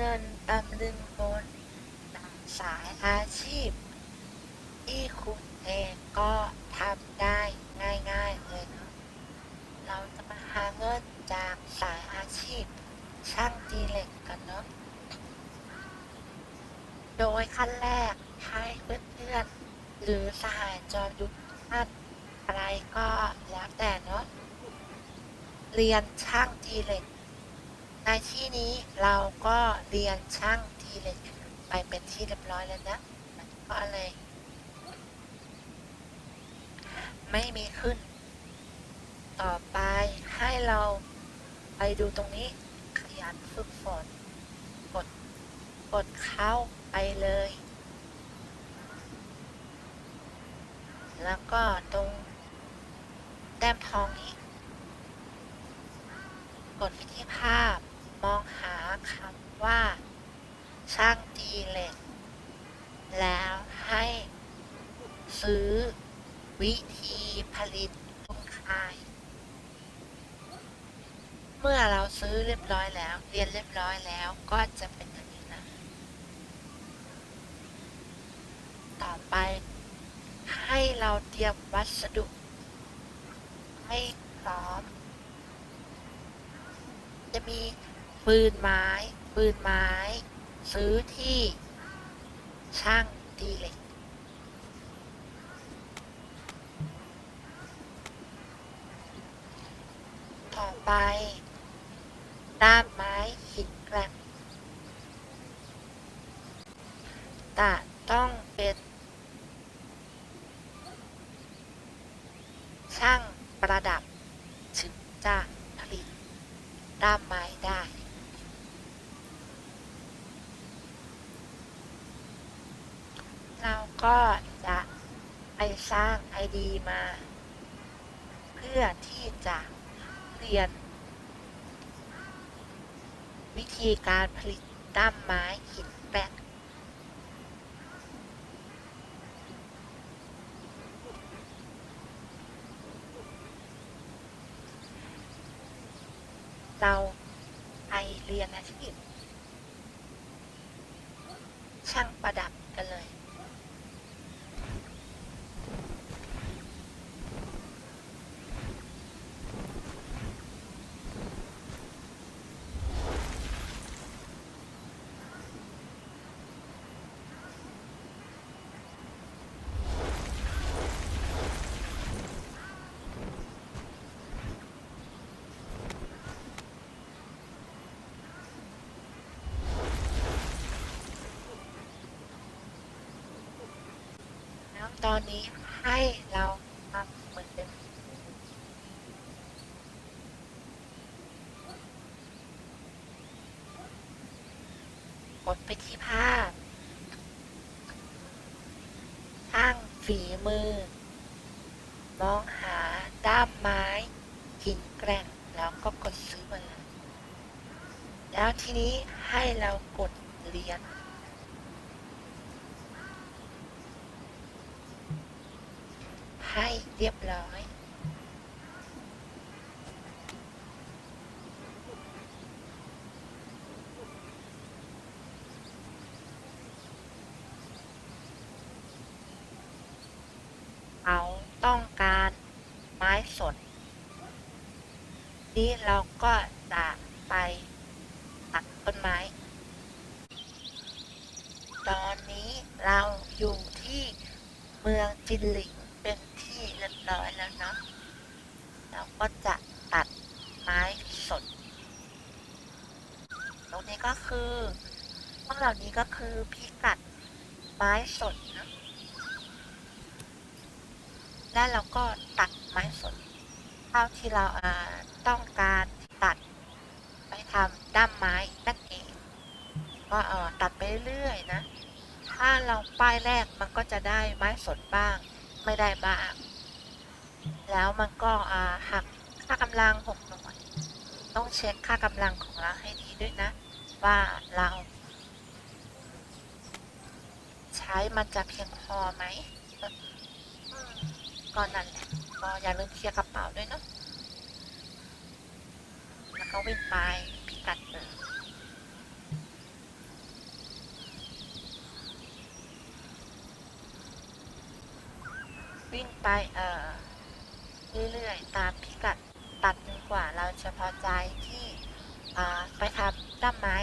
เงินตำลึงบนตามสายอาชีพ ที่คุณเองก็ทำได้ง่ายๆเลยเนาะเราจะมาหาเงินจากสายอาชีพ ช่างตีเหล็กกันเนาะโดยขั้นแรกให้เพื่อนๆหรือสหายจอมยุทธท่านอะไรก็แล้วแต่เนาะเรียนช่างตีเหล็ก ในที่นี้เราก็เรียนช่างตีเล็กไปเป็นที่เรียบร้อยแล้วนะมันก็เลยไม่มีขึ้น ต่อไปให้เราไปดูตรงนี้ขยันฝึกฝนกดกดเข้าไปเลย แล้วก็ตรงแต้มทองนี้ กดที่ภาพ มองหาคำว่า ช่างตีเหล็ก แล้วให้ซื้อวิธีผลิตลงขาย เมื่อเราซื้อเรียบร้อยแล้ว เรียนเรียบร้อยแล้วก็จะเป็นอย่างนี้นะ ต่อไป ให้เราเตรียมวัสดุให้พร้อม จะมี ปืนไม้ ปืนไม้ ซื้อที่ช่างตีเหล็ก ต่อไปด้ามไม้หินแกรบแต่ต้องเป็น ช่างประดับ ถึงจะผลิตด้ามไม้ได้ เราก็จะไปสร้างไอดีมา เพื่อที่จะเรียน วิธีการผลิตด้ามไม้หินแปะเราไปเรียนอาชีพช่างประดับ กันเลยแล้วตอนนี้ให้เราทำเหมือนเดิมกดไปที่ภาพ สร้างฝีมือ มองหาด้ามไม้หินแกร่ง แล้วก็กดซื้อมาเลย แล้วทีนี้ให้เรากดเรียน ให้เรียบร้อย เขาต้องการไม้สด นี่เราก็จะไปตัดต้นไม้ ตอนนี้เราอยู่ที่เมืองจินหลิง เป็นที่เรียบร้อยแล้วเนาะเราก็จะตัดไม้สด ตรงนี้ก็คือพวกเหล่านี้ก็คือพิกัดไม้สดนะและเราก็ตัดไม้สดเท่าที่เราอ่าต้องการตัดไปทำด้ามไม้นั่นเองก็เออตัดไปเรื่อยๆนะ ถ้าเราป้ายแรกมันก็จะได้ไม้สดบ้าง ไม่ได้บ้าง แล้วมันก็หักค่ากำลังหกหน่วย ต้องเช็คค่ากำลังของเราให้ดีด้วยนะ ว่าเรา ใช้มันจะเพียงพอไหมก็นั่นแหละก็อย่าลืมเคลียร์กระเป๋าด้วยเนาะแล้วก็วิ่งไปพิกัดเดิม วิ่งไปเอ่อเรื่อยๆ ตามพิกัดตัดจนกว่าเราจะพอใจที่ไปทำด้ามไม้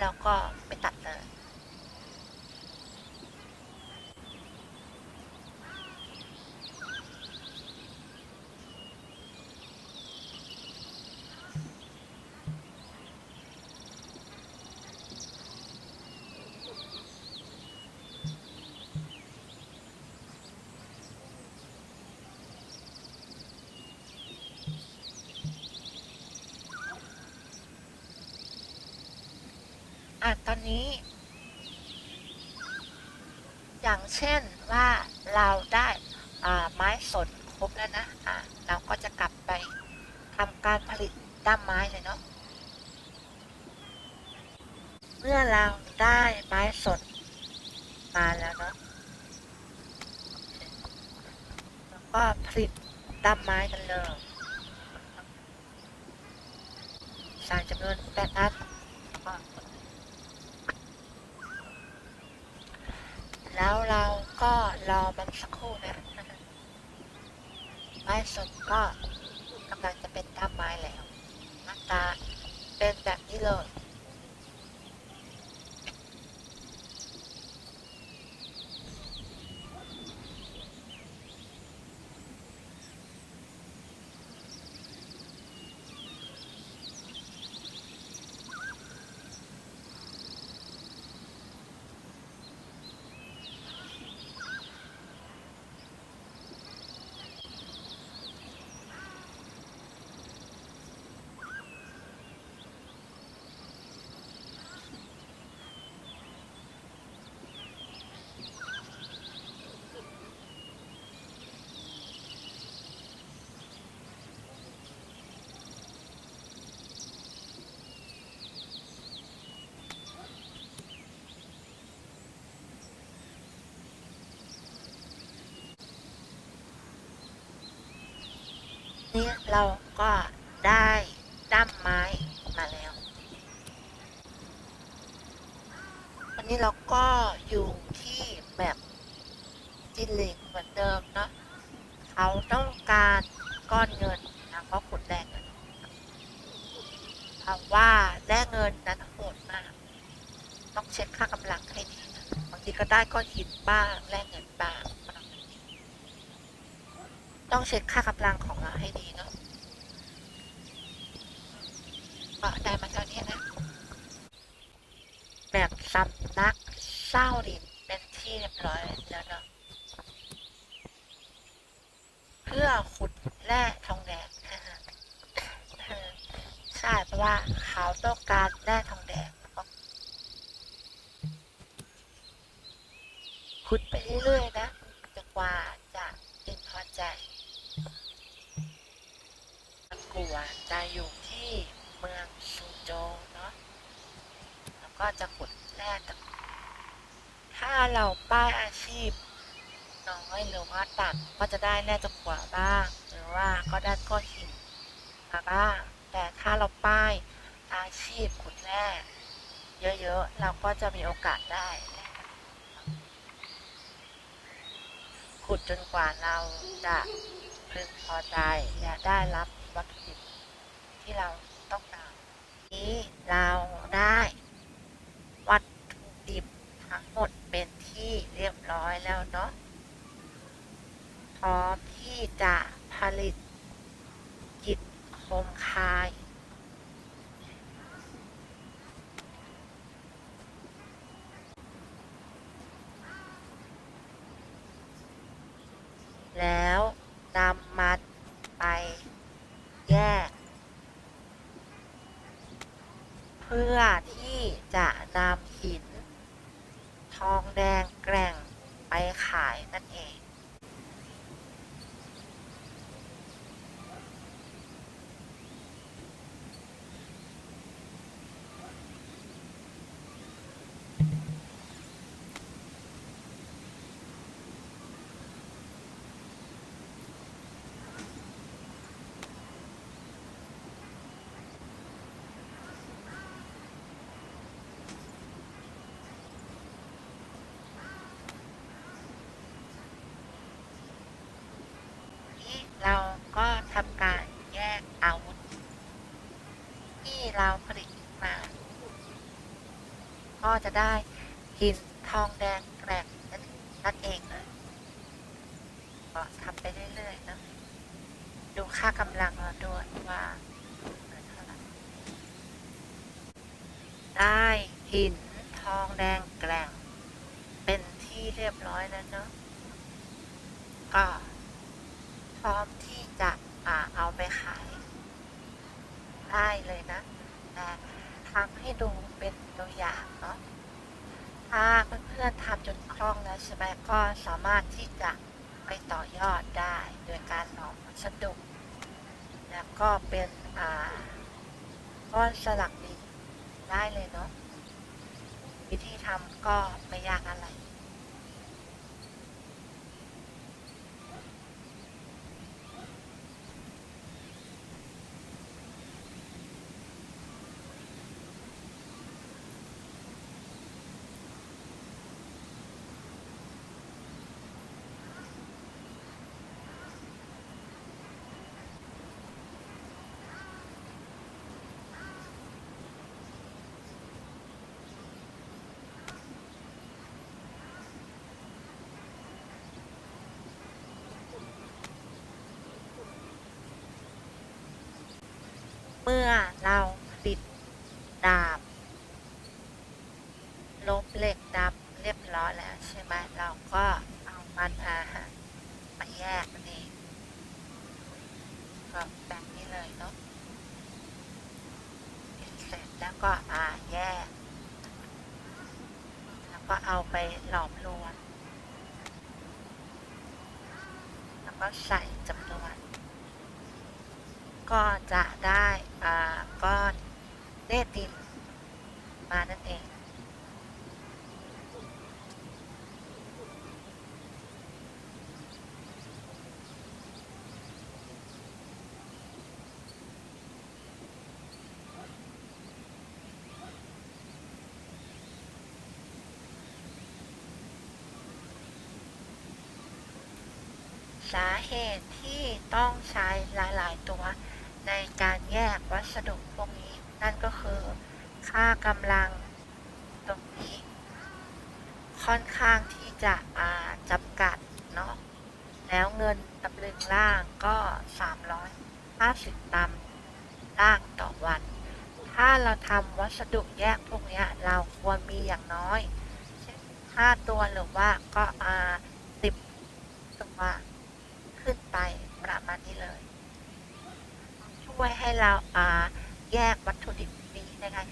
แล้วก็ไปตัดเลย อะตอ นี้ อย่างเช่นว่าเราได้ไม้สนครบแล้วนะะเราก็จะกลับไปทำการผลิตด้ามไม้เลยเนาะเมื่อเราได้ไม้สนมาแล้วเนาะแล้วก็ผลิตด้ามไม้กันเลยใส่จำนวนแปดอัน แล้วเราก็รอมันสักครู่นะไม้สดก็กำลังจะเป็นด้ามไม้แล้วหน้าตาเป็นแบบนี้เลย นี่เราก็ได้ด้ามไม้มาแล้ว วันนี้เราก็อยู่ที่แบบจินลิงเหมือนเดิมเนาะเขาต้องการก้อนเงินแล้วก็ขุดแลกเงินเพราะว่าแลกเงินนั้นโหดมาก ต้องเช็คค่ากำลังให้ดีนะบางทีก็ได้ก้อนหินบ้างแลกเงินบ้าง ต้องเช็คค่ากำลังของเราให้ดีเนาะก็ได้มาเท่านี้นะ แบบสำนักเศร้าดินเป็นที่เรียบร้อยแล้วเนาะเพื่อขุดแร่ทองแดงใช่เพราะว่าเขาต้องการแร่ทองแดงก็ขุดไปเรื่อยๆนะจนกว่าจะเป็นพอใจตะกัวจะอยู่ที่เมืองซูโจวเนาะ แล้วก็จะขุดแร่ตะกั่วถ้า เราป้ายอาชีพ น้อยหรือว่าต่ำก็จะได้แร่ตะกั่วบ้าง หรือว่าก็ได้ก้อนหินมาบ้าง แต่ถ้าเราป้ายอาชีพขุดแร่เยอะๆ เราก็จะมีโอกาสได้ ขุดจนกว่าเราจะพึงพอใจและได้รับวัตถุดิบที่เราต้องการนี้เราได้วัตถุดิบทั้งหมด ที่เรียบร้อยแล้วเนาะพร้อมที่จะผลิตกิจคมคาย แล้วนำมันไปแยก เพื่อที่จะนำหิน ทองแดงไปขายนั่นเอง น เราก็ทำการแยกอาวุธ ที่เราผลิตขึ้นมา ก็จะได้หินทองแดงแกร่งนั่นนั่นเองเลยก็ทำไปเรื่อยๆนะดูค่ากำลังเราด้วยว่าเท่าไหร่ได้หินทองแดงแกร่ง เป็นที่เรียบร้อยแล้วเนาะก็พร้อมที่จะอ่าเอาไปขาย ได้เลยนะ แต่ทำให้ดูเป็นตัวอย่างเนาะ ถ้าเพื่อนๆทำจนคล่องแล้วใช่ ไหมก็สามารถที่จะไปต่อยอดได้โดยการหลอมวัสดุแล้วก็เป็นอ่าก้อนสลักดินได้เลยเนาะวิธีทำก็ไม่ยากอะไร มื่อเราปิดดาบลบเหล็กดับเรียบร้อยแล้วใช่ไหมเราก็เอามันอามาแยกมันเองก็แบบนี้เลยเนาะเสร็จแล้วก็อาแยก แล้วก็เอาไปหลอมรวมแล้วก็ใส่จำนวน ก็จะได้ ก้อนเนตรดินมานั่นเอง สาเหตุที่ต้องใช้หลาย ๆ ตัวในการแยกวัส ดุ พวกนี้ นั่นก็คือค่ากำลังตรงนี้ ค่อนข้างที่จะจำกัดเนาะแล้วเงินตำลึงล่างก็ 350 ตัมล่างต่อวัน ถ้าเราทำวัสดุแยกพวกนี้เราควรมีอย่างน้อย 5 ตัวหรือว่าก็ อ่า 10 ตัวขึ้นไปประมาณนี้เลย ช่วยให้เราอ่าแยกวัตถุดิบนี้ได้ง่า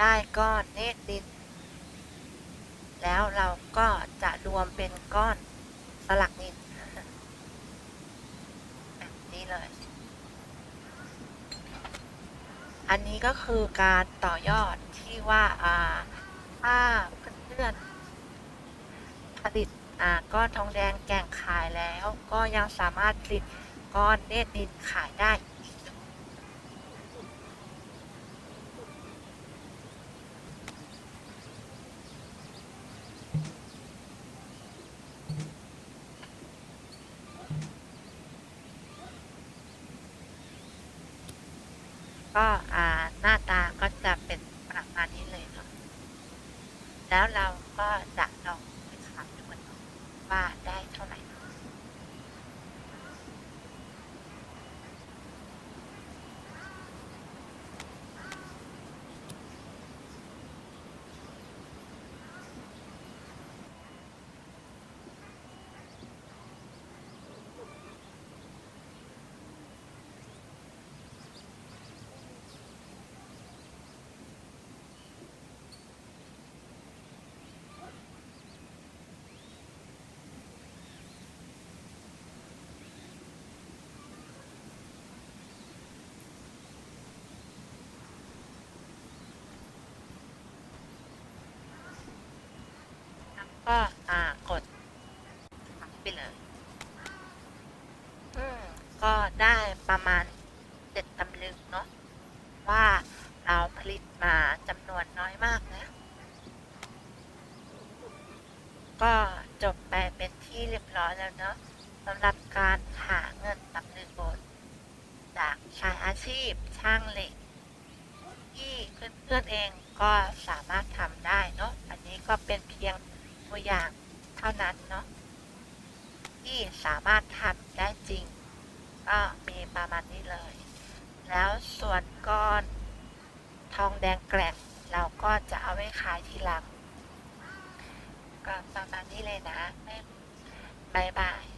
ได้ก้อนเนตรดิน แล้วเราก็จะรวมเป็นก้อนสลักนินแบบนี้เลย อันนี้ก็คือการต่อยอดที่ว่าอ่าถ้าเพื่อนผลิตอ่าก้อนทองแดงแก่งขายแล้ว ก็ยังสามารถผลิตก้อนเนตรดินขายได้อี ก็อ่าหน้าตาก็จะเป็นประมาณนี้เลยเนาะแล้วเรา ก็อ่ากดไปเลยอืมก็ได้ประมาณเจ็ดตำลึงเนาะว่าเราผลิตมาจำนวนน้อยมากนะ ก็จบไปเป็นที่เรียบร้อยแล้วเนาะสำหรับการหาเงินตำลึงโบนจากชายอาชีพช่างเหล็กที่เพื่อนๆเองก็สามารถทำได้เนาะอันนี้ก็เป็นเพียง ตัวอย่างเท่านั้นเนาะที่สามารถทำได้จริง ก็มีประมาณนี้เลย แล้วส่วนก้อนทองแดงแกร่งเราก็จะเอาไว้ขายทีหลังก็ประมาณนี้เลยนะ บ๊ายบาย